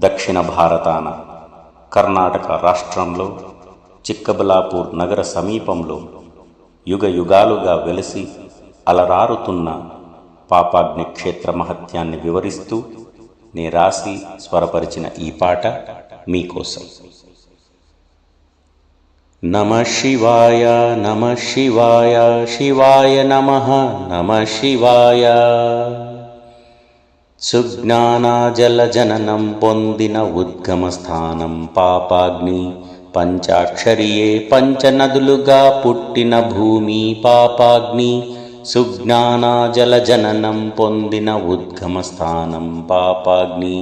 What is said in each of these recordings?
దక్షిణ భారతాన కర్ణాటక రాష్ట్రంలో చిక్కబలాపూర్ నగర సమీపంలో యుగ యుగాలుగా వెలిసి అలరారుతున్న పాపాగ్ని క్షేత్ర మహత్యాన్ని వివరిస్తూ నే రాసి స్వరపరిచిన ఈ పాట మీకోసం. నమ శివాయ నమ శివాయ శివాయ నమ నమ శివాయ. సుజ్ఞానాజలజననం పొందిన ఉద్గమస్థానం పాపాగ్ని పంచాక్షరియే పంచనదులుగా పుట్టిన భూమి పాపాగ్ని సుజ్ఞానాజలజననం పొందిన ఉద్గమస్థానం పాపాగ్ని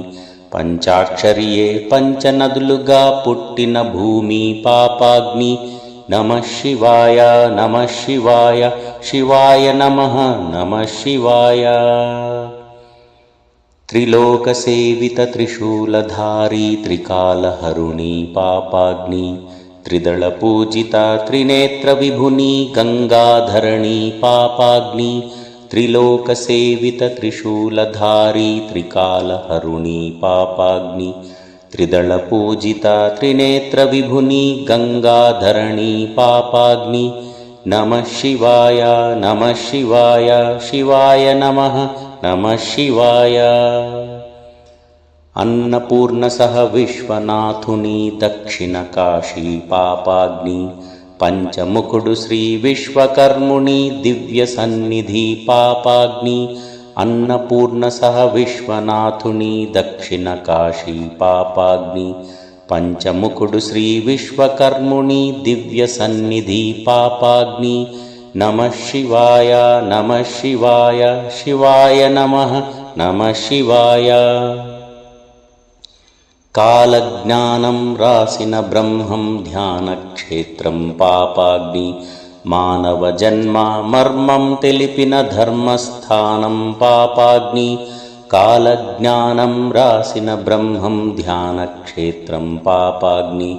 పంచాక్షరియే పంచనదులుగా పుట్టిన భూమి పాపాగ్ని నమ శివాయ నమ శివాయ శివాయ నమ నమ శివాయ त्रिलोकसेवितत्रिशूलधारी त्रिकालहरुणी पापाग्नि त्रिदळपूजिता त्रिनेत्रविभुनी गङ्गाधरणी पापाग्नि त्रिलोकसेवितत्रिशूलधारी त्रिकालहरुणी पापाग्नि त्रिदळपूजिता त्रिनेत्रविभुनी गङ्गाधरणी पापाग्नि। नमः शिवाय नमः शिवाय शिवाय नमः नमः शिवाय अन्नपूर्णसह विश्वनाथुनी दक्षिणकाशी पापाग्नि पञ्चमुकुडु श्रीविश्वकर्मुणि दिव्यसन्निधि पापाग्नि अन्नपूर्णसह विश्वनाथुनी दक्षिणकाशी पापाग्नि पञ्चमुकुडु श्रीविश्वकर्मुणि दिव्यसन्निधि पापाग्नि नमः शिवाय नमः शिवाय शिवाय नमः नमः शिवाय। कालज्ञानं ब्रह्मम् ध्यानक्षेत्रं पापाग्नि मानवजन्मा मर्मं तिलिपिन धर्मस्थानं पापाग्नि कालज्ञानं रासिन ध्यानक्षेत्रं पापाग्नि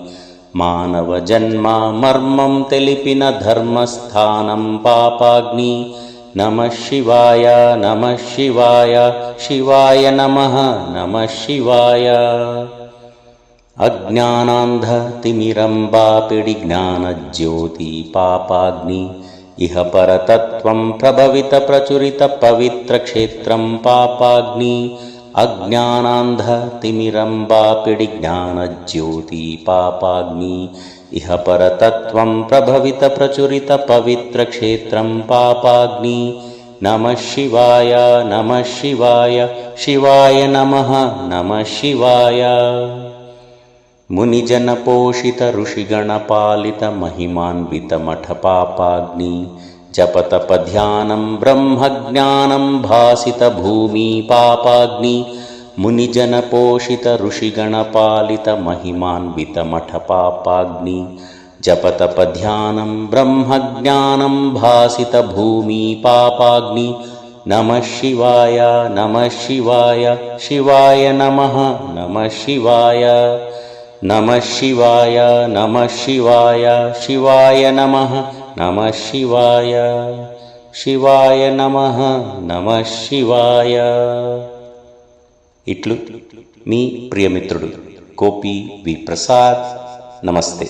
మానవజన్మ మర్మం తెలిపిన ధర్మస్థానం పాపాగ్ని నమ శివాయ నమ శివాయ శివాయ నమ నమ శివాయ అజ్ఞానాంధ తిమిరంబాపిడి జ్ఞానజ్యోతి పాపాగ్ని ఇహ పరతత్వం ప్రభవిత ప్రచురిత పవిత్ర క్షేత్రం పాపాగ్ని अज्ञानान्धतिमिरम्बापिडि इह परतत्त्वं प्रभवितप्रचुरितपवित्रक्षेत्रं प्रचुरित पापाग्नि। नमः शिवाय नमः शिवाय शिवाय नमः नमः शिवाय। मुनिजनपोषित जपतपध्यानं ब्रह्मज्ञानं भासितभूमि पापाग्नि मुनिजनपोषितऋषिगणपालितमहिमान्वितमठपाग्नि जपतपध्यानं ब्रह्मज्ञानं भासितभूमि पापाग्नि नमः शिवाय नमः शिवाय शिवाय नमः नमः शिवाय नमः शिवाय नमः शिवाय शिवाय नमः। బ్రహ్మజ్ఞానం భాసిత భూమి పాపాగ్ని నమ శివాయ నమ శివాయ శివాయ నమ నమ శివాయ నమ శివాయ నమ శివాయ శివాయ నమ నమ శివాయ శివాయ నమ నమ శివాయ ఇట్లు మీ ప్రియమిత్రుడు గోపి వి ప్రసాద్ నమస్తే